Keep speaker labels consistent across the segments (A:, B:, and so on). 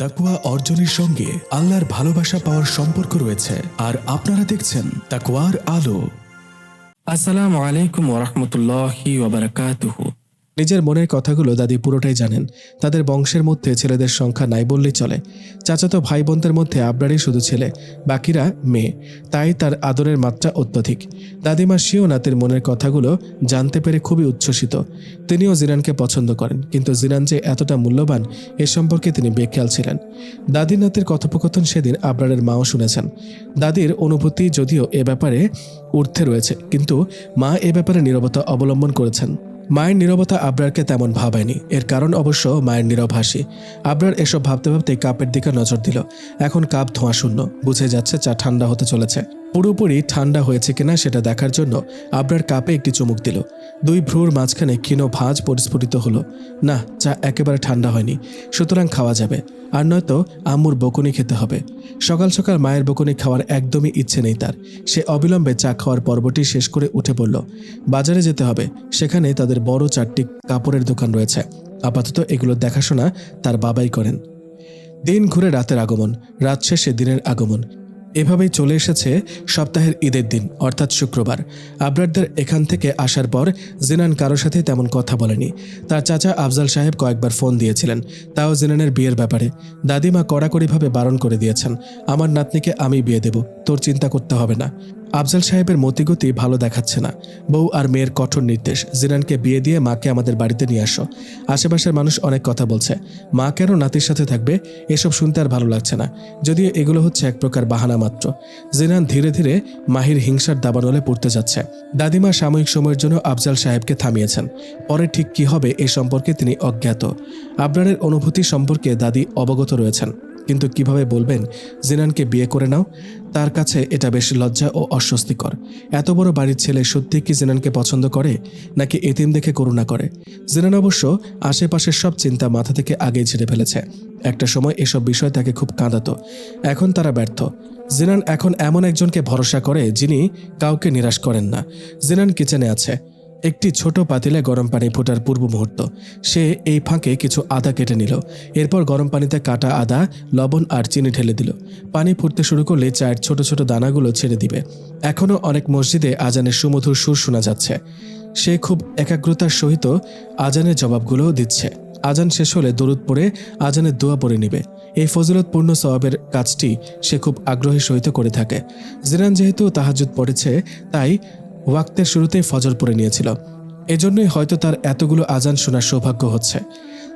A: তাকুয়া অর্জনের সঙ্গে আল্লাহর ভালোবাসা পাওয়ার সম্পর্ক রয়েছে। আর আপনারা দেখছেন তাকুয়ার আলো।
B: আসসালামু আলাইকুম ওরহমতুল্লাহি
C: নিজের মনের কথাগুলো দাদি পুরোটাই জানেন। তাদের বংশের মধ্যে ছেলেদের সংখ্যা নাই বললেই চলে। চাচাতো ভাই বোনদের মধ্যে আবরারই শুধু ছেলে, বাকিরা মেয়ে। তাই তার আদরের মাত্রা অত্যধিক। দাদিমা শিও নাতের মনের কথাগুলো জানতে পেরে খুবই উচ্ছ্বসিত। তিনিও জিনানকে পছন্দ করেন, কিন্তু জিনান যে এতটা মূল্যবান এ সম্পর্কে তিনি বেখেয়াল ছিলেন। দাদি নাতের কথোপকথন সেদিন আবরারের মাও শুনেছেন। দাদির অনুভূতি যদিও এ ব্যাপারে ঊর্ধ্বে রয়েছে, কিন্তু মা এ ব্যাপারে নীরবতা অবলম্বন করেছেন। মায়ের নিরবতা আবরারকে তেমন ভাবায়নি। এর কারণ অবশ্য মায়ের নীরব হাসি। আবরার এসব ভাবতে ভাবতে কাপের দিকে নজর দিল। এখন কাপ ধোঁয়া শূন্য। বুঝে যাচ্ছে চা ঠান্ডা হতে চলেছে। পুরোপুরি ঠান্ডা হয়েছে কিনা সেটা দেখার জন্য আবরার কাপে একটি চুমুক দিল। দুই ভ্রুর মাঝখানে ক্ষীণ ভাঁজ পরিস্ফুটিত হলো। না, চা একেবারে ঠান্ডা হয়নি, সুতরাং খাওয়া যাবে। আর নয়তো আম্মুর বকুনি খেতে হবে। সকাল সকাল মায়ের বকুনি খাওয়ার একদমই ইচ্ছে নেই তার। সে অবিলম্বে চা খাওয়ার পর্বটি শেষ করে উঠে পড়ল। বাজারে যেতে হবে, সেখানে তাদের বড় চারটি কাপড়ের দোকান রয়েছে। আপাতত এগুলো দেখাশোনা তার বাবাই করেন। দিন ঘুরে রাতের আগমন, রাত শেষে দিনের আগমন। এভাবেই চলে এসেছে সপ্তাহের ঈদের দিন, অর্থাৎ শুক্রবার। আবরারদের এখান থেকে আসার পর জিনান কারও সাথে তেমন কথা বলেনি। তার চাচা আফজাল সাহেব কয়েকবার ফোন দিয়েছিলেন। তাও জিনানের বিয়ের ব্যাপারে। দাদিমা কড়াকড়িভাবে বারণ করে দিয়েছেন, আমার নাতনিকে আমি বিয়ে দেব, তোর চিন্তা করতে হবে না। আফজাল সাহেবের মতিগতি ভালো দেখাচ্ছে না। বউ আর মেয়ের কঠোর নির্দেশ। জিনানকে বিয়ে দিয়ে মাকে আমাদের বাড়িতে নিয়ে আসো। আশেপাশের মানুষ অনেক কথা বলছে। মা কেন নাতির সাথে থাকবে? এসব শুনতে আর ভালো লাগছে না। যদিও এগুলো হচ্ছে এক প্রকার বাহানা মাত্র। জিনান ধীরে ধীরে মাহির হিংসার দাবানলে পড়তে যাচ্ছে। দাদিমা সাময়িক সময়ের জন্য আফজাল সাহেবকে থামিয়েছেন। পরে ঠিক কি হবে এ সম্পর্কে তিনি অজ্ঞাত। আবরারের অনুভূতি সম্পর্কে দাদি অবগত রয়েছেন। কিন্তু কীভাবে বলবেন, জিনানকে বিয়ে করে নাও? তার কাছে এটা বেশ লজ্জা ও অস্বস্তিকর। এত বড় বাড়ির ছেলে সত্যি কি জিনানকে পছন্দ করে, নাকি এতিম দেখে করুণা করে? জিনান অবশ্য আশেপাশের সব চিন্তা মাথা থেকে আগেই ছেড়ে ফেলেছে। একটা সময় এসব বিষয় তাকে খুব কাঁদাতো। এখন তারা ব্যর্থ। জিনান এখন এমন একজনকে ভরসা করে যিনি কাউকে নিরাশ করেন না। জিনান কিচেনে আছে। একটি ছোট পাতিলে গরম পানি ফোটার পূর্ব মুহূর্ত। সে এই ফাঁকে কিছু আদা কেটে নিল। এরপর গরম পানিতে কাটা আদা, লবণ আর চিনি ঢেলে দিল। পানি ফুটতে শুরু করলে চায়ের ছোট ছোট দানাগুলো ছেড়ে দিবে। এখনও অনেক মসজিদে আজানের সুমধুর সুর শোনা যাচ্ছে। সে খুব একাগ্রতার সহিত আজানের জবাবগুলো দিচ্ছে। আজান শেষ হলে দরুদ পড়ে আজানের দোয়া পড়ে নিবে। এই ফজিলতপূর্ণ সওয়াবের কাজটি সে খুব আগ্রহের সহিত করে থাকে। জিরান যেহেতু তাহাজুদ পড়েছে, তাই ওয়াক্তের শুরুতেই ফজর পড়ে নিয়েছিল। এজন্যই হয়তো তার এতগুলো আজান শোনার সৌভাগ্য হচ্ছে।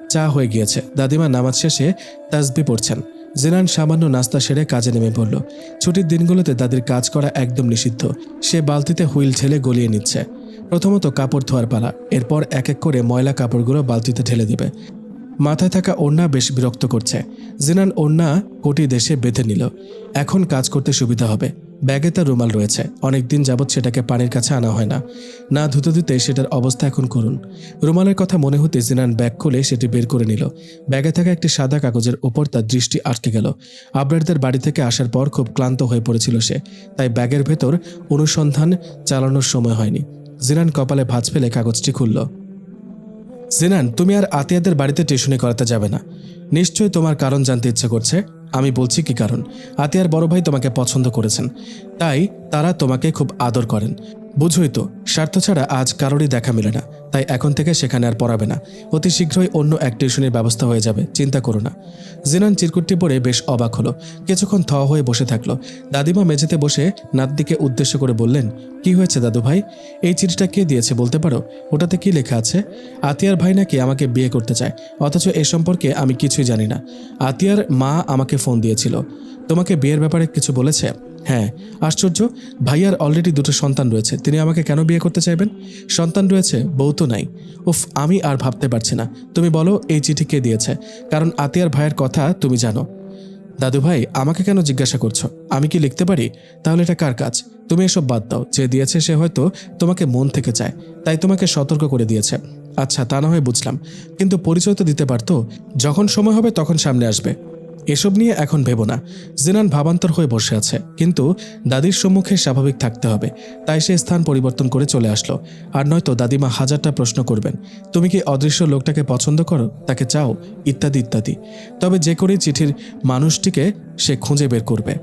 C: চা হয়ে গিয়েছে। দাদিমা নামাজ শেষে তাসবি পড়ছেন। জেনান সামান্য নাস্তা সেরে কাজে নেমে পড়ল। ছুটির দিনগুলোতে দাদির কাজ করা একদম নিষিদ্ধ। সে বালতিতে হুইল ঠেলে গলিয়ে নিচ্ছে। প্রথমত কাপড় ধোয়ার পালা। এরপর এক এক করে ময়লা কাপড়গুলো বালতিতে ঢেলে দিবে। মাথায় থাকা ওড়না বেশ বিরক্ত করছে। জিনান ওড়না কোটি দেশে বেঁধে নিল। এখন কাজ করতে সুবিধা হবে। ব্যাগে তার রুমাল রয়েছে। অনেক দিন যাবৎ সেটাকে পানির কাছে আনা হয় না। না ধুতে ধুতে সেটার অবস্থা এখন করুন। রুমালের কথা মনে হতে জিনান ব্যাগ খুলে সেটি বের করে নিল। ব্যাগে থাকা একটি সাদা কাগজের উপর তার দৃষ্টি আটকে গেল। আবরারদের বাড়ি থেকে আসার পর খুব ক্লান্ত হয়ে পড়েছিল সে। তাই ব্যাগের ভেতর অনুসন্ধান চালানোর সময় হয়নি। জিনান কপালে ভাঁজ ফেলে কাগজটি খুলল। জিনান, তুমি আর আতিয়াদের বাড়িতে টিউশনি করাতে যাবে না। নিশ্চয়ই তোমার কারণ জানতে ইচ্ছে করছে। আমি বলছি কি কারণ? আতিয়ার বড় ভাই তোমাকে পছন্দ করেছেন। তাই তারা তোমাকে খুব আদর করেন। বুঝোই তো, স্বার্থ ছাড়া আজ কারোরই দেখা মেলে না, তাই এখন থেকে সেখানে আর পড়াবে না। অতি শীঘ্রই অন্য এক টিউশনের ব্যবস্থা হয়ে যাবে, চিন্তা করো না। জিনান চিরকুটটি পরে বেশ অবাক হলো, কিছুক্ষণ থ হয়ে বসে থাকল। দাদিমা মেঝেতে বসে নাতদিকে উদ্দেশ্য করে বললেন, কি হয়েছে দাদু ভাই? এই চিঠিটা কে দিয়েছে বলতে পারো? ওটাতে কি লেখা আছে? আতিয়ার ভাই নাকি আমাকে বিয়ে করতে চায়, অথচ এ সম্পর্কে আমি কিছুই জানি না। আতিয়ার মা আমাকে ফোন দিয়েছিল। তোমাকে বিয়ের ব্যাপারে কিছু বলেছে? হ্যাঁ আশ্চর্য, ভাইয়ার অলরেডি দুটো সন্তান রয়েছে, তিনি আমাকে কেন বিয়ে করতে চাইবেন? সন্তান রয়েছে, বউ তো নাই। উফ, আমি আর ভাবতে পারছি না। তুমি বলো, এই চিঠি কে দিয়েছে? কারণ আতিয়ার ভাইয়ের কথা তুমি জানো। দাদু ভাই, আমাকে কেন জিজ্ঞাসা করছ? আমি কি লিখতে পারি? তাহলে এটা কার কাজ? তুমি এসব বাদ দাও। যে দিয়েছে সে হয়তো তোমাকে মন থেকে চায়। তাই তোমাকে সতর্ক করে দিয়েছে। আচ্ছা তা না হয় বুঝলাম। কিন্তু পরিচয় তো দিতে পারতো। যখন সময় হবে তখন সামনে আসবে। এসব নিয়ে এখন ভেবো না। জিনান ভাবান্তর হয়ে বসে আছে। কিন্তু দাদির সম্মুখে স্বাভাবিক থাকতে হবে। তাই সে স্থান পরিবর্তন করে চলে আসলো। আর নয়তো দাদিমা হাজারটা প্রশ্ন করবেন, তুমি কি অদৃশ্য লোকটাকে পছন্দ করো? তাকে চাও? ইত্যাদি ইত্যাদি। তবে যে করেই চিঠির মানুষটিকে সে খুঁজে বের করবে।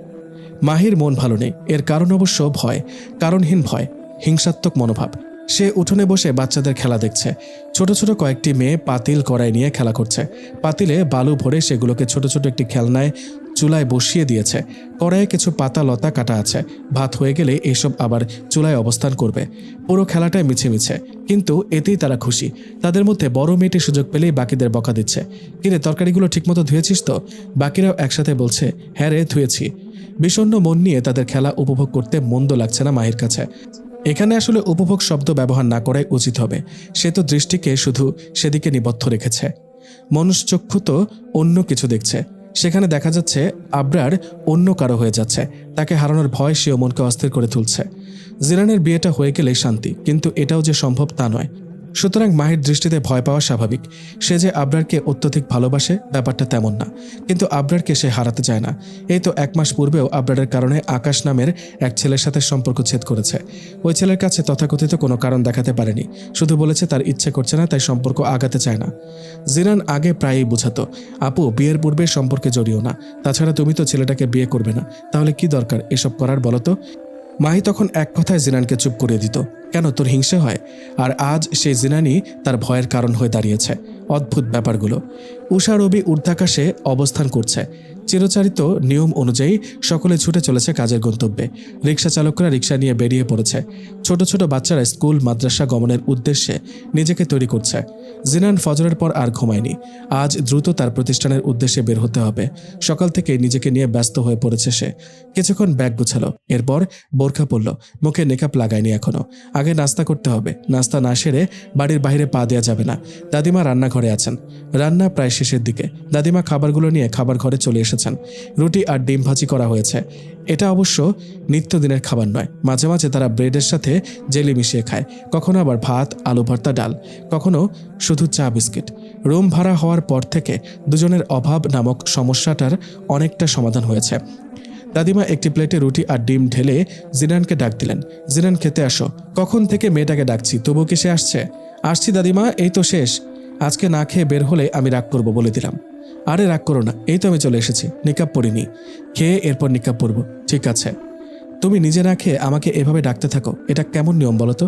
C: মাহির মন ভালো নেই। এর কারণ অবশ্য ভয়, কারণহীন ভয়, হিংসাত্মক মনোভাব। সে উঠোনে বসে বাচ্চাদের খেলা দেখছে। ছোট ছোট কয়েকটি মেয়ে পাতিল কড়াই নিয়ে খেলা করছে। পাতিলে বালু ভরে সেগুলোকে ছোট ছোট একটি খেলনায় চুলায় বসিয়ে দিয়েছে। কড়াইয়ে কিছু পাতা লতা কাটা আছে। ভাত হয়ে গেলে এইসব আবার চুলায় অবস্থান করবে। পুরো খেলাটায় মিছে মিছে। কিন্তু এতেই তারা খুশি। তাদের মধ্যে বড় মেয়েটি সুযোগ পেলেই বাকিদের বকা দিচ্ছে। কিরে তরকারিগুলো ঠিকমতো ধুয়েছিস তো? বাকিরাও একসাথে বলছে হ্যাঁ রে, ধুয়েছি। বিষণ্ণ মন নিয়ে তাদের খেলা উপভোগ করতে মন্দ লাগছে না মাহির কাছে। এখানে আসলে উপভোগ শব্দ ব্যবহার না করাই উচিত হবে। সে তো দৃষ্টিকে শুধু সেদিকে নিবদ্ধ রেখেছে। মনুষ্যক্ষু তো অন্য কিছু দেখছে। সেখানে দেখা যাচ্ছে আব্রার অন্য কারও হয়ে যাচ্ছে। তাকে হারানোর ভয় সেও মনকে অস্থির করে তুলছে। জিরানের বিয়েটা হয়ে গেলেই শান্তি, কিন্তু এটাও যে সম্ভব তা নয়। সুতরাং মাহির দৃষ্টিতে ভয় পাওয়া স্বাভাবিক। সে যে আবরারকে অত্যধিক ভালোবাসে, ব্যাপারটা তেমন না। কিন্তু আবরারকে সে হারাতে চায় না। এই তো এক মাস পূর্বেও আবরারের কারণে আকাশ নামের এক ছেলের সাথে সম্পর্ক ছেদ করেছে। ওই ছেলের কাছে তথাকথিত কোনো কারণ দেখাতে পারেনি। শুধু বলেছে তার ইচ্ছে করছে না, তাই সম্পর্ক আগাতে চায় না। জিরান আগে প্রায়ই বোঝাতো, আপু, বিয়ের পূর্বে সম্পর্কে জড়িও না। তাছাড়া তুমি তো ছেলেটাকে বিয়ে করবে না। তাহলে কি দরকার এসব করার বলো তো? মাহি তখন এক কথায় জিনানকে চুপ করে দিত। কেন তোর হিংসে হয়? আর আজ সেই জিনানি তার ভয়ের কারণ হয়ে দাঁড়িয়েছে। অদ্ভুত ব্যাপারগুলো। উষা, রবি ঊর্ধ্বাকাশে অবস্থান করছে। চিরচারিত নিয়ম অনুযায়ী সকলে ছুটে চলেছে কাজের গন্তব্যে। রিক্সা চালকরা রিক্সা নিয়ে বেরিয়ে পড়েছে। ছোট ছোট বাচ্চারা স্কুল, মাদ্রাসা গমনের উদ্দেশ্যে নিজেকে তৈরি করছে। জিনান ফজরের পর আর ঘুমায়নি। আজ দ্রুত তার প্রতিষ্ঠানের উদ্দেশ্যে বের হতে হবে। সকাল থেকে নিজেকে নিয়ে ব্যস্ত হয়ে পড়েছে সে। কিছুক্ষণ ব্যাগ গুছালো। এরপর বোরখা পরল। মুখে নেকাপ লাগায়নি এখনও। আগে নাস্তা করতে হবে। নাস্তা না সেরে বাড়ির বাইরে পা দেওয়া যাবে না। দাদিমা রান্নাঘরে আছেন। রান্না প্রায় শেষের দিকে। দাদিমা খাবারগুলো নিয়ে খাবার ঘরে চলে এসেছেন। রুটি আর ডিম ভাজি করা হয়েছে। এটা অবশ্য নিত্যদিনের খাবার নয়। মাঝে মাঝে তারা ব্রেডের সাথে জেলি মিশিয়ে খায়। কখনো আবার ভাত, আলু ভর্তা, ডাল। কখনো শুধু চা বিস্কিট। রুম ভাড়া হওয়ার পর থেকে দুজনের অভাব নামক সমস্যাটার অনেকটা সমাধান হয়েছে। দাদিমা একটি প্লেটে রুটি আর ডিম ঢেলে জিনানকে ডাক দিলেন। জিনান, খেতে আসো। কখন থেকে মেয়েটাকে ডাকছি? তবু কি সে আসছে? আসছি দাদিমা, এই তো শেষ। আজকে না খেয়ে বের হলে আমি রাগ করব বলে দিলাম। আরে রাগ করো না, এই তো আমি চলে এসেছি নিকাপ পরিনি খেয়ে এরপর নিকাপ পরব ঠিক আছে। তুমি নিজে না খেয়ে আমাকে এভাবে ডাকতে থাকো, এটা কেমন নিয়ম বলো তো?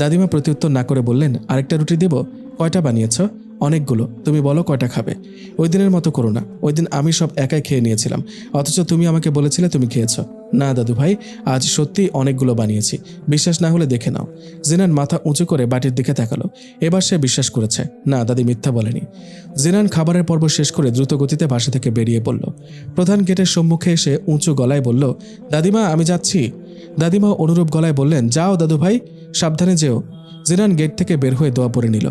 C: দাদিমা প্রত্যুত্তর না করে বললেন, আরেকটা রুটি দেব? কয়টা বানিয়েছ? অনেকগুলো। তুমি বলো কয়টা খাবে। ওই দিনের মতো করো না। ওই দিন আমি সব একাই খেয়ে নিয়েছিলাম। অথচ তুমি আমাকে বলেছিলে তুমি খেয়েছ। না, দাদু ভাই, আজ সত্যিই অনেকগুলো বানিয়েছি। বিশ্বাস না হলে দেখে নাও। জিনান মাথা উঁচু করে বাটির দিকে তাকালো। এবার সে বিশ্বাস করেছে। না, দাদি মিথ্যা বলেনি। জিনান খাবারের পর্ব শেষ করে দ্রুত গতিতে বাসা থেকে বেরিয়ে পড়ল। প্রধান গেটের সম্মুখে এসে উঁচু গলায় বলল, দাদিমা, আমি যাচ্ছি। দাদিমা অনুরূপ গলায় বললেন, যাও দাদু ভাই, সাবধানে যেও। জিনান গেট থেকে বের হয়ে দোয়া পড়ে নিল।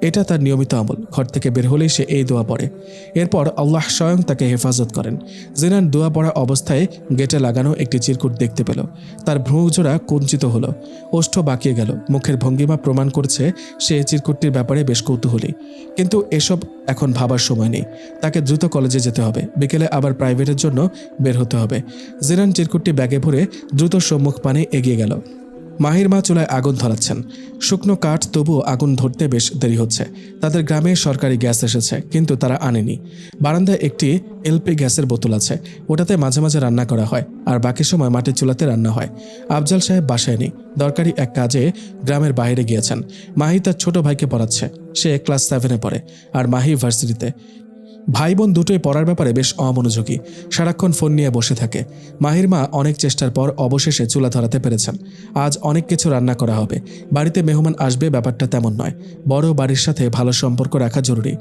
C: এটা তার নিয়মিত আমল। ঘর থেকে বের হলেই সে এই দোয়া পড়ে। এরপর আল্লাহ স্বয়ং তাকে হেফাজত করেন। জিনান দোয়া পড়া অবস্থায় গেটে লাগানো একটি চিরকুট দেখতে পেল। তার ভ্রুজোড়া কুঞ্চিত হলো। ওষ্ঠ বাকিয়ে গেল। মুখের ভঙ্গিমা প্রমাণ করছে সে চিরকুটটির ব্যাপারে বেশ কৌতূহলী। কিন্তু এসব এখন ভাবার সময় নেই। তাকে দ্রুত কলেজে যেতে হবে। বিকেলে আবার প্রাইভেটের জন্য বের হতে হবে। জিনান চিরকুটটি ব্যাগে ভরে দ্রুত সম্মুখ পানে এগিয়ে গেল। মাহির মা চুলায় আগুন ধরাচ্ছেন। শুকনো কাঠ তবুও আগুন ধরতে বেশ দেরি হচ্ছে। তাদের গ্রামে সরকারি গ্যাস এসেছে, কিন্তু তারা আনেনি। বারান্দায় একটি এলপি গ্যাসের বোতল আছে। ওটাতে মাঝে মাঝে রান্না করা হয়, আর বাকি সময় মাটির চুলাতে রান্না হয়। আফজাল সাহেব বাসায় নেই। দরকারি এক কাজে গ্রামের বাইরে গিয়েছেন। মাহি তার ছোট ভাইকে পড়াচ্ছে। সে ক্লাস সেভেনে পড়ে, আর মাহি ভার্সিটিতে। ভাই বোন দুটোই পড়ার ব্যাপারে বেশ অমনোযোগী। সারাক্ষণ ফোন নিয়ে বসে থাকে। মাহির মা অনেক চেষ্টার পর অবশেষে চুলা ধরাতে পেরেছেন। আজ অনেক কিছু রান্না করা হবে। বাড়িতে মেহমান আসবে ব্যাপারটা তেমন নয়। বড় বাড়ির সাথে ভালো সম্পর্ক রাখা জরুরি।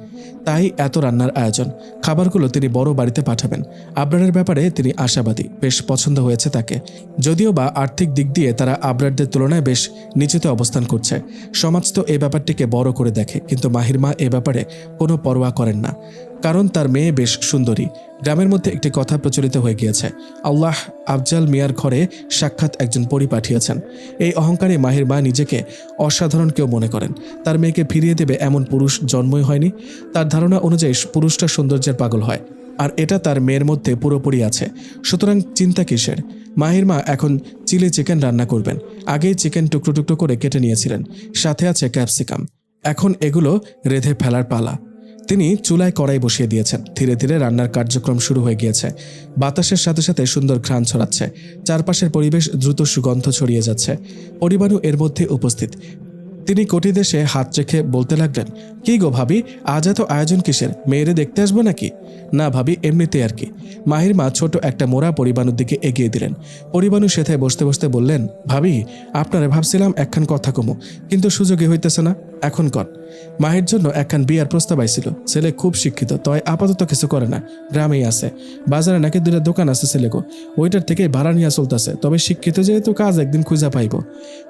C: তাই এত রান্নার আয়োজন। খাবারগুলো তিনি বড় বাড়িতে পাঠাবেন। আবরারের ব্যাপারে তিনি আশাবাদী। বেশ পছন্দ হয়েছে তাকে। যদিও বা আর্থিক দিক দিয়ে তারা আবরারদের তুলনায় বেশ নিচুতে অবস্থান করছে। সমাজ তো এই ব্যাপারটিকে বড় করে দেখে। কিন্তু মাহির মা এ ব্যাপারে কোনো পরোয়া করেন না। কারণ তার মেয়ে বেশ সুন্দরী। গ্রামের মধ্যে একটি কথা প্রচলিত হয়ে গিয়েছে। আল্লাহ আফজাল মিয়ার ঘরে সাক্ষাৎ একজন পরি পাঠিয়েছেন। এই অহংকারে মাহির মা নিজেকে অসাধারণ কেউ মনে করেন। তার মেয়েকে ফিরিয়ে দেবে এমন পুরুষ জন্মই হয়নি। তার ধারণা অনুযায়ী পুরুষটা সৌন্দর্যের পাগল হয়। আর এটা তার মেয়ের মধ্যে পুরোপুরি আছে। সুতরাং চিন্তা কিসের? মাহির মা এখন চিলি চিকেন রান্না করবেন। আগেই চিকেন টুকরো টুকরো করে কেটে নিয়েছিলেন। সাথে আছে ক্যাপসিকাম। এখন এগুলো রেধে ফেলার পালা। তিনি চুলায় কড়াই বসিয়ে দিয়েছেন। ধীরে ধীরে রান্নার কার্যক্রম শুরু হয়ে গিয়েছে। বাতাসের সাথে সাথে সুন্দর ঘ্রাণ ছড়াচ্ছে। চারপাশের পরিবেশ দ্রুত সুগন্ধ ছড়িয়ে যাচ্ছে। পরিবারও এর মধ্যে উপস্থিত। তিনি কটি দেশে হাত রেখে বলতে লাগলেন, কি গো ভাবি, আজ এত আয়োজন কিসের? মেয়েরে দেখতে আসব নাকি? না ভাবি, এমনিতে আর কি। মাহির মা ছোট একটা মোড়া পরিবানুর দিকে এগিয়ে দিলেন। পরিবানু সেথায় বসতে বসতে বললেন, ভাবি, আপনারে ভাবছিলাম একখান কথা কমু, কিন্তু সুযোগই হইতেছে না। এখন কর। মাহির জন্য একখান বিয়ার প্রস্তাব আইছিল। ছেলে খুব শিক্ষিত, তয় আপাতত কিছু করে না। গ্রামেই আছে। বাজারে নাকি দুটা দোকান আছে ছেলেগো ওইটার থেকে ভাড়া নিয়ে চলতেছে। তবে শিক্ষিত যেহেতু কাজ একদিন খুঁজা পাইব।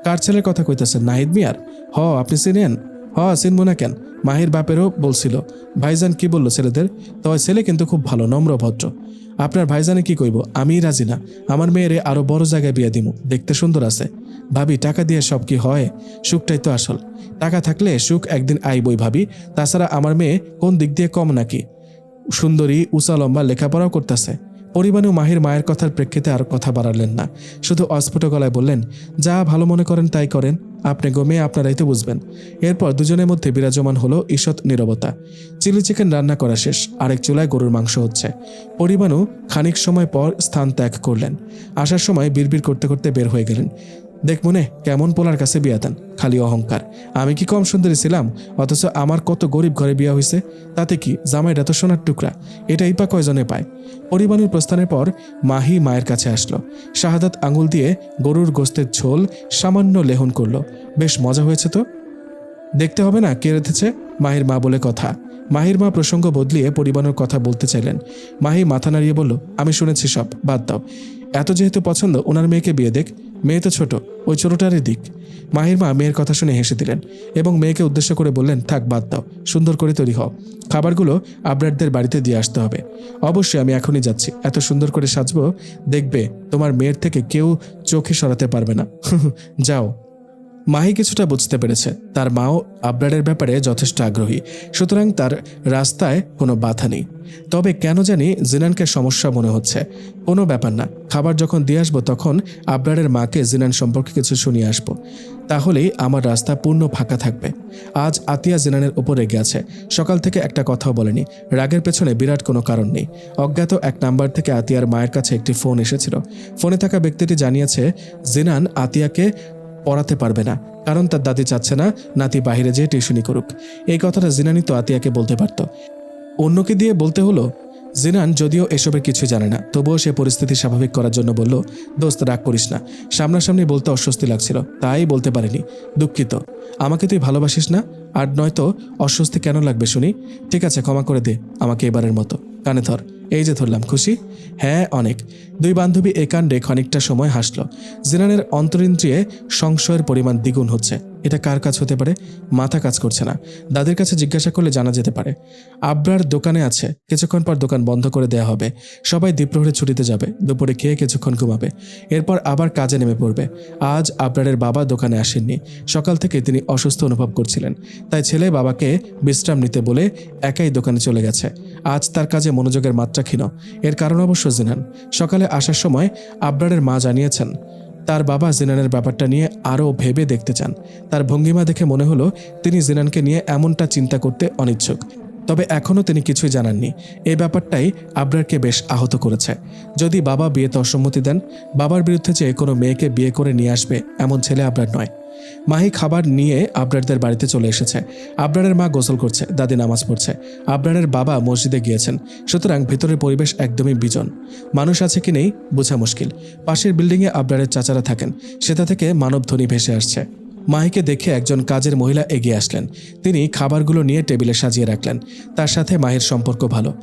C: কার ছেলের কথা কইতেছে? নাহিদ মিয়ার? হ, আপনি চিনেন? হ, চিনবো না কেন? মাহির বাপেরও বলছিল। ভাইজান কি বলল ছেলেদের? তবে ছেলে কিন্তু খুব ভালো, নম্র, ভদ্র। আপনার ভাইজানে কি কইব? আমি রাজি না। আমার মেয়েরে আরও বড় জায়গায় বিয়ে দিমু। দেখতে সুন্দর আছে। ভাবি, টাকা দিয়ে সব কি হয়? সুখটাই তো আসল। টাকা থাকলে সুখ একদিন আইবই ভাবি। তাছাড়া আমার মেয়ে কোন দিক দিয়ে কম নাকি? সুন্দরী, উঁচা লম্বা লেখাপড়াও করতেছে। পরিমাণেও মাহির মায়ের কথার প্রেক্ষিতে আর কথা বাড়ালেন না। শুধু অস্ফুট গলায় বললেন, যা ভালো মনে করেন তাই করেন, আপনি গমে আপনারাই তো বুঝবেন। এরপর দুজনের মধ্যে বিরাজমান হলো ঈষৎ নিরবতা। চিলি চিকেন রান্না করা শেষ, আরেক চুলায় গরুর মাংস হচ্ছে। পরিমাণও খানিক সময় পর স্থান ত্যাগ করলেন। আসার সময় বিড়বিড় করতে করতে বের হয়ে গেলেন। দেখ মনে, কেমন পোলার কাছে বিয়া দেন, খালি অহংকার। আমি কি কম সুন্দরী ছিলাম? অথচ আমার কত গরিব ঘরে বিয়া হয়েছে তাতে কি জামাইটা তো সোনার টুকরা? এটাই বা কয়জনে পায়? পরিবাণুর প্রস্থানের পর মাহি মায়ের কাছে আসলো। শাহাদাত আঙুল দিয়ে গরুর গোস্তের ঝোল সামান্য লেহন করল। বেশ মজা হয়েছে তো? দেখতে হবে না কে রেঁধেছে? মাহির মা বলে কথা। মাহির মা প্রসঙ্গ বদলিয়ে পরিবানোর কথা বলতে চাইলেন। মাহি মাথা নাড়িয়ে বলল, আমি শুনেছি সব, বাদ দাও। এত যেহেতু পছন্দ ওনার মেয়েকে বিয়ে দেখ। মেয়ে তো ছোট, ওই ছোটটারই দিক। মাহির মা মেয়ের কথা শুনে হেসে দিলেন এবং মেয়েকে উদ্দেশ্য করে বললেন, থাক, বাদ দাও, সুন্দর করে তৈরি হও। খাবারগুলো আবরারদের বাড়িতে দিয়ে আসতে হবে। অবশ্যই আমি এখনই যাচ্ছি। এত সুন্দর করে সাজবো, দেখবে তোমার মেয়ের থেকে কেউ চোখে সরাতে পারবে না। যাও। মাহি কিছুটা বুঝতে পেরেছে। তার মাও আবরারের ব্যাপারে যথেষ্ট আগ্রহী। সুতরাং তার রাস্তায় কোনো বাধা নেই। তবে কেন জানি জিনানকে সমস্যা মনে হচ্ছে। কোনো ব্যাপার না, খাবার যখন দিয়ে আসব তখন আবরারের মাকে জিনান সম্পর্কে কিছু শুনিয়ে আসব। তাহলেই আমার রাস্তা পূর্ণ ফাঁকা থাকবে। আজ আতিয়া জিনানের উপর রেগে আছে। সকাল থেকে একটা কথাও বলেনি। রাগের পেছনে বিরাট কোনো কারণ নেই। অজ্ঞাত এক নাম্বার থেকে আতিয়ার মায়ের কাছে একটি ফোন এসেছিল। ফোনে থাকা ব্যক্তিটি জানিয়েছে, জিনান আতিয়াকে পড়াতে পারবে না, কারণ তার দাদি চাচ্ছে না নাতি বাইরে যেয়ে টিউশনি করুক। এই কথাটা জিনানি তো আতিয়াকে বলতে পারত। অন্যকে দিয়ে বলতে হলো, জিনান যদিও এসবের কিছু জানে না, তবুও সে পরিস্থিতি স্বাভাবিক করার জন্য বলল, দোস্ত, রাগ করিস না। সামনাসামনি বলতে অস্বস্তি লাগছিল, তাই বলতে পারিনি। দুঃখিত, আমাকে তুই ভালোবাসিস না, আর নয়তো অস্বস্তি কেন লাগবে শুনি? ঠিক আছে, ক্ষমা করে দে আমাকে এবারের মতো। কানে ধর। এই যে ধরলাম, খুশি? হ্যাঁ অনেক। দুই বান্ধবী এ কাণ্ডে খানিকটা সময় হাসল। জিনানের অন্তরিন্দ্রিয়ে সংশয়ের পরিমাণ দ্বিগুণ হচ্ছে। এটা কার কাজ হতে পারে? মাথা কাজ করছে না। দাদির কাছে জিজ্ঞাসা করলে জানা যেতে পারে। আব্রার দোকানে আছে। কিছুক্ষণ পর দোকান বন্ধ করে দেয়া হবে। সবাই দ্বীপ্রহরে ছুটিতে যাবে। দুপুরে খেয়ে কিছুক্ষণ ঘুমাবে। এরপর আবার কাজে নেমে পড়বে। আজ আবরারের বাবা দোকানে আসেননি। সকাল থেকে তিনি অসুস্থ অনুভব করছিলেন। তাই ছেলে বাবাকে বিশ্রাম নিতে বলে একাই দোকানে চলে গেছে। আজ তার কাজে মনোযোগের মাত্রা ক্ষীণ। এর কারণ অবশ্য জিনান। সকালে আসার সময় আবরারের মা জানিয়েছেন তার বাবা জিনানের ব্যাপারটা নিয়ে আরও ভেবে দেখতে চান। তার ভঙ্গিমা দেখে মনে হলো, তিনি জিনানকে নিয়ে এমনটা চিন্তা করতে অনিচ্ছুক। তবে এখনও তিনি কিছুই জানাননি। এই ব্যাপারটাই আবরারকে বেশ আহত করেছে। যদি বাবা বিয়েতে অসম্মতি দেন, বাবার বিরুদ্ধে যে কোনো মেয়েকে বিয়ে করে নিয়ে আসবে এমন ছেলে আবরার নয়। মাহি খাবার নিয়ে আবরারদের বাড়িতে চলে এসেছে। আবরারের মা গোসল করছে, দাদি নামাজ পড়ছে। আবরারের বাবা মসজিদে গিয়েছেন। সুতরাং ভেতরের পরিবেশ একদমই বিজন। মানুষ আছে কি নেই বোঝা মুশকিল। পাশের বিল্ডিংয়ে আবরারের চাচারা থাকেন। সেটা থেকে মানবধ্বনি ভেসে আসছে। মাহিকে দেখে একজন কাজের মহিলা এগিয়ে আসলেন। তিনি খাবারগুলো নিয়ে টেবিলে সাজিয়ে রাখলেন। তার সাথে মাহির সম্পর্ক ভালো।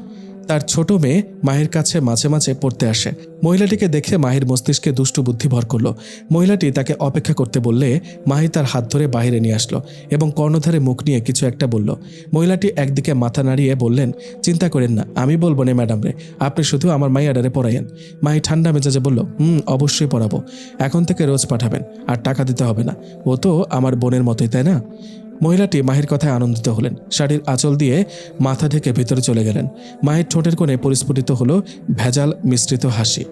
C: তার ছোট মেয়ে মাহির কাছে মাঝে মাঝে পড়তে আসে। মহিলাটিকে দেখে মাহির মস্তিষ্কে দুষ্টু বুদ্ধি ভর করল। মহিলাটি তাকে অপেক্ষা করতে বললে, মাহি তার হাত ধরে বাইরে নিয়ে আসলো এবং কর্ণধারে মুখ নিয়ে কিছু একটা বলল। মহিলাটি একদিকে মাথা নাড়িয়ে বললেন, চিন্তা করেন না, আমি বলব না ম্যাডাম রে, আপনি শুধু আমার মাইয়াডারে পড়াইয়েন। মাহি ঠান্ডা মেজাজে বলল, হুম, অবশ্যই পড়াবো। এখন থেকে রোজ পাঠাবেন, আর টাকা দিতে হবে না। ও তো আমার বোনের মতোই, তাই না? মহিলাটি মাহির কথায় আনন্দিত হলেন। শাড়ির আঁচল দিয়ে মাথা ঢেকে ভিতরে চলে গেলেন। মাহির ঠোঁটের কোণে পরিস্ফুটিত হল ভেজাল মিশ্রিত হাসি।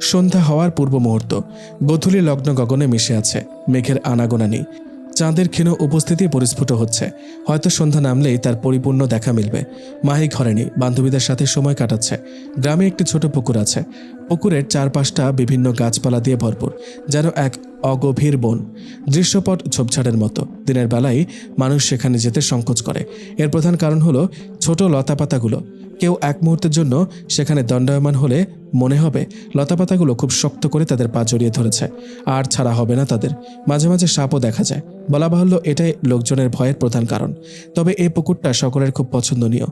C: সন্ধ্যা হওয়ার পূর্ব মুহূর্ত। গধুলি লগ্ন গগনে মিশে আছে। মেঘের আনাগোনা নেই চাঁদের ক্ষীণ উপস্থিতি পরিস্ফুট হচ্ছে। হয়তো সন্ধ্যা নামলেই তার পরিপূর্ণ দেখা মিলবে। মাহি ঘরে নেই বান্ধবীদের সাথে সময় কাটাচ্ছে। গ্রামে একটি ছোট পুকুর আছে। পুকুরের চারপাশটা বিভিন্ন গাছপালা দিয়ে ভরপুর, যেন এক অগভীর বন। দৃশ্যপট ঝোপঝাড়ের মতো। দিনের বেলায় মানুষ সেখানে যেতে সংকোচ করে। এর প্রধান কারণ হলো ছোট লতাপাতাগুলো। কেউ এক মুহূর্তের জন্য সেখানে দণ্ডায়মান হলে মনে হবে লতাপাতাগুলো খুব শক্ত করে তাদের পা জড়িয়ে ধরেছে। আর ছাড়া হবে না তাদের। মাঝে মাঝে সাপও দেখা যায়। বলা বাহুল্য এটাই লোকজনের ভয়ের প্রধান কারণ। তবে এই পুকুরটা সকলের খুব পছন্দনীয়।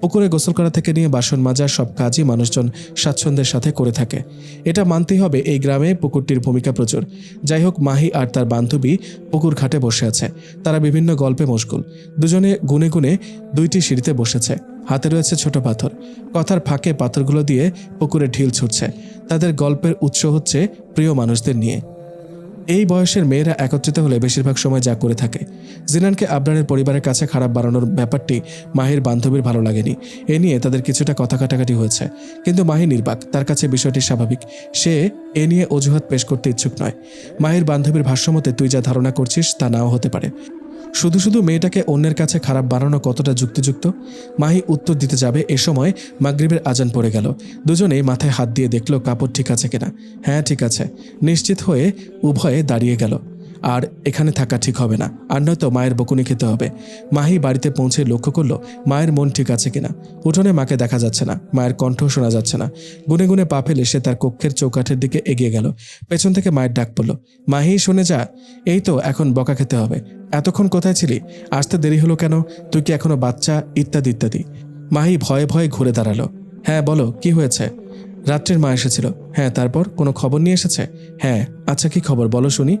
C: পুকুরে গোসল করা থেকে নিয়ে বাসন মাজার সব কাজই মানুষজন স্বাচ্ছন্দ্যের সাথে করে থাকে। এটা মানতেই হবে এই গ্রামে পুকুরটির ভূমিকা প্রচুর। যাই হোক, মাহি আর তার বান্ধবী পুকুর ঘাটে বসে আছে। তারা বিভিন্ন গল্পে মশগুল। দুজনে গুনে গুনে দুইটি সিঁড়িতে বসেছে। হাতে রয়েছে ছোট পাথর। কথার ফাঁকে পাথরগুলো দিয়ে পুকুরে ঢিল ছুটছে। তাদের গল্পের উৎস হচ্ছে প্রিয় মানুষদের নিয়ে। এই বয়সের মেয়েরা একত্রিত হলে বেশিরভাগ সময় যা করে থাকে। জিনানকে আবরারের পরিবারের কাছে খারাপ বানানোর ব্যাপারটি মাহির বান্ধবীর ভালো লাগেনি। এ নিয়ে তাদের কিছুটা কথা কাটাকাটি হয়েছে। কিন্তু মাহি নির্বাক, তার কাছে বিষয়টি স্বাভাবিক। সে এ নিয়ে অজুহাত পেশ করতে ইচ্ছুক নয়। মাহির বান্ধবীর ভাষ্যমতে, তুই যা ধারণা করছিস তা নাও হতে পারে। শুধু শুধু মেয়েটাকে অন্যের কাছে খারাপ বানানো কতটা যুক্তিযুক্ত? মাহি উত্তর দিতে যাবে, এ সময় মাগরীবের আজান পড়ে গেল। দুজনেই মাথায় হাত দিয়ে দেখল কাপড় ঠিক আছে কিনা। হ্যাঁ ঠিক আছে। নিশ্চিত হয়ে উভয়ে দাঁড়িয়ে গেল। আর এখানে থাকা ঠিক হবে না, আর নয়তো মায়ের বকুনি খেতে হবে। মাহি বাড়িতে পৌঁছে লক্ষ্য করল, মায়ের মন ঠিক আছে কিনা। উঠোনে মাকে দেখা যাচ্ছে না, মায়ের কণ্ঠ শোনা যাচ্ছে না। গুনে গুনে পা ফেলে সে তার কক্ষের চৌকাঠের দিকে এগিয়ে গেল। পেছন থেকে মায়ের ডাক পড়ল, মাহি, শুনে যা, এই তো এখন বকা খেতে হবে। এতক্ষণ কোথায় ছিলি? আসতে দেরি হলো কেন? তুই কি এখনও বাচ্চা? ইত্যাদি ইত্যাদি। মাহি ভয়ে ভয়ে ঘুরে দাঁড়াল হ্যাঁ বলো, কি হয়েছে? রাত্রির মা এসেছিল হ্যাঁ তারপর কোনো খবর নিয়ে এসেছে? হ্যাঁ আচ্ছা কি খবর? বলো শুনি।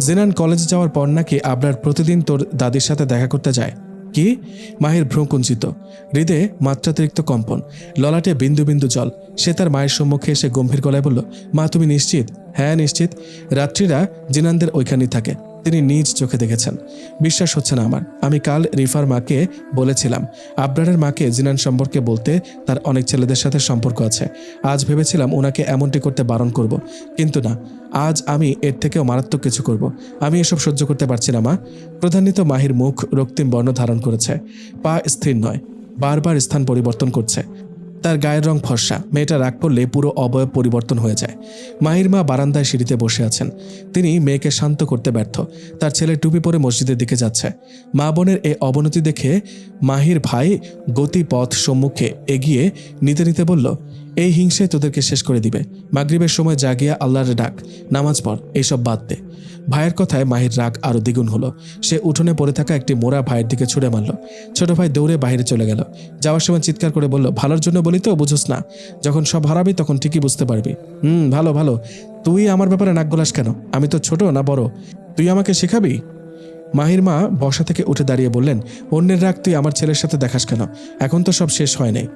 C: জেনান কলেজে যাওয়ার পর নাকি আবরার প্রতিদিন তোর দাদির সাথে দেখা করতে যায়। কি? মাহির ভ্রকুঞ্চিত। হৃদয়ে মাত্রাতিরিক্ত কম্পন। ললাটে বিন্দু বিন্দু জল। সে তার মায়ের সম্মুখে এসে গম্ভীর গলায় বলল, মা, তুমি নিশ্চিত? হ্যাঁ নিশ্চিত। রাত্রিরা জিনানদের ওইখানেই থাকে। তিনি নিজ চোখে দেখেছেন। বিশ্বাস হচ্ছে না আমার। আমি কাল রিফার মাকে বলেছিলাম। আবরারের মাকে জিনান সম্পর্কে বলতে তার অনেক ছেলেদের সাথে সম্পর্ক আছে। আজ ভেবেছিলাম ওনাকে এমনটি করতে বারণ করব। কিন্তু না, আজ আমি এর থেকেও মারাত্মক কিছু করব। আমি এসব সহ্য করতে পারছি না, মা। প্রধানিত মাহির মুখ রক্তিম বর্ণ ধারণ করেছে। পা স্থির নয়, বারবার স্থান পরিবর্তন করছে। তার গায়ের রং ফর্সা। মেয়েটা রাগ করলে পুরো অবয়ব পরিবর্তন হয়ে যায়। মাহির মা বারান্দায় সিঁড়িতে বসে আছেন। তিনি মেয়েকে শান্ত করতে ব্যর্থ। তার ছেলে টুপি পরে মসজিদের দিকে যাচ্ছে। মা বোনের এই অবনতি দেখে মাহির ভাই গতিপথ সম্মুখে এগিয়ে নিতে নিতে বলল, এই হিংসে তোদেরকে শেষ করে দিবে। মাগরিবের সময় জাগিয়া আল্লাহর ডাক, নামাজ পড় এইসব বাদ দে। ভাইয়ের কথায় মাহির রাগ আরও দ্বিগুণ হলো। সে উঠোনে পড়ে থাকা একটি মোড়া ভাইয়ের দিকে ছুড়ে মারল। ছোট ভাই দৌড়ে বাইরে চলে গেল। যাওয়ার সময় চিৎকার করে বলল, ভালোর জন্য বলি তো, বুঝোস না। যখন সব হারাবি, তখন ঠিকই বুঝতে পারবি। হুম, ভালো ভালো। তুই আমার ব্যাপারে নাক গলাস কেন? আমি তো ছোট না বড়। তুই আমাকে শেখাবি? মাহির মা বসা থেকে উঠে দাঁড়িয়ে বললেন, অন্যের রাগ তুই আমার ছেলের সাথে দেখাস কেন? এখন তো সব শেষ হয় নাই।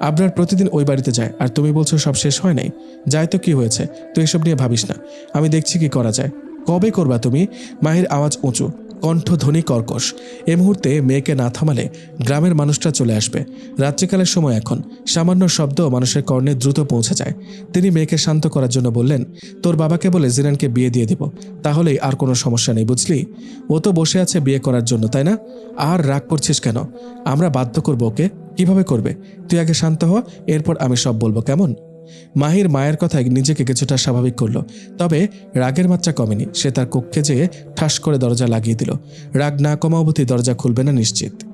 C: আবরার প্রতিদিন ওই বাড়িতে যায়, আর তুমি বলছো সব শেষ হয় নাই। যায় তো কি হয়েছে? তুই এসব নিয়ে ভাবিস না। আমি দেখছি কি করা যায়। কবে করবা তুমি? মাহির আওয়াজ উঁচু। কণ্ঠধ্বনি কর্কশ। এ মুহূর্তে মেয়েকে না থামালে গ্রামের মানুষরা চলে আসবে। রাত্রিকালের সময় এখন সামান্য শব্দ মানুষের কর্ণে দ্রুত পৌঁছে যায়। তিনি মেয়েকে শান্ত করার জন্য বললেন, তোর বাবাকে বলে জিনানকে বিয়ে দিয়ে দিব। তাহলেই আর কোনো সমস্যা নেই, বুঝলি? ও তো বসে আছে বিয়ে করার জন্য, তাই না? আর রাগ করছিস কেন? আমরা বাধ্য করব ওকে। কীভাবে করবে? তুই আগে শান্ত হ, এরপর আমি সব বলব, কেমন? মাহির মায়ের কথায় নিজেকে কিছুটা স্বাভাবিক করল, তবে রাগের মাত্রা কমেনি। সে তার কক্ষে যেয়ে ঠাস করে দরজা লাগিয়ে দিল। রাগ না কমা অবধি দরজা খুলবে না নিশ্চিত।